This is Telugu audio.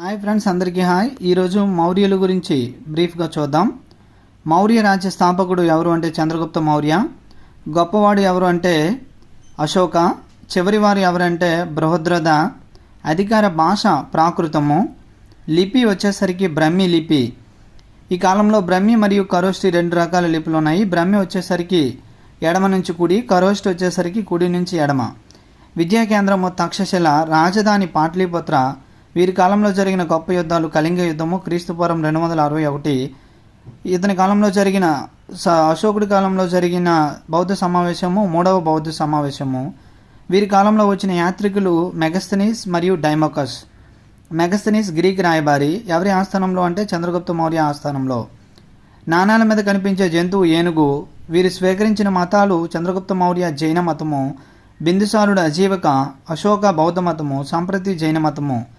హాయ్ ఫ్రెండ్స్ అందరికీ హాయ్ ఈరోజు మౌర్యుల గురించి బ్రీఫ్గా చూద్దాం. మౌర్య రాజ్య స్థాపకుడు ఎవరు అంటే చంద్రగుప్త మౌర్య. గొప్పవాడు ఎవరు అంటే అశోక. చివరివారు ఎవరంటే బృహద్రథ. అధికార భాష ప్రాకృతము. లిపి వచ్చేసరికి బ్రహ్మి లిపి. ఈ కాలంలో బ్రహ్మి మరియు కరోష్టి రెండు రకాల లిపులు ఉన్నాయి. బ్రహ్మి వచ్చేసరికి ఎడమ నుంచి కుడి కరోష్టి వచ్చేసరికి కుడి నుంచి ఎడమ. విద్యా కేంద్రము తక్షశిల రాజధాని పాట్లీపుత్ర వీరి కాలంలో జరిగిన గొప్ప యుద్ధాలు కళింగ యుద్ధము క్రీస్తుపురం రెండు వందల అరవై ఒకటి. ఇతని కాలంలో జరిగిన స అశోకుడి కాలంలో జరిగిన బౌద్ధ సమావేశము మూడవ బౌద్ధ సమావేశము. వీరి కాలంలో వచ్చిన యాత్రికులు మెగస్తనీస్ మరియు డైమోకస్. మెగస్తనీస్ గ్రీక్ రాయబారి. ఎవరి ఆస్థానంలో అంటే చంద్రగుప్త మౌర్య ఆస్థానంలో. నాణాల మీద కనిపించే జంతువు ఏనుగు. వీరు స్వీకరించిన మతాలు చంద్రగుప్త మౌర్య జైన మతము బిందుసారుడు అజీవక అశోక బౌద్ధ మతము సంప్రతి జైన మతము.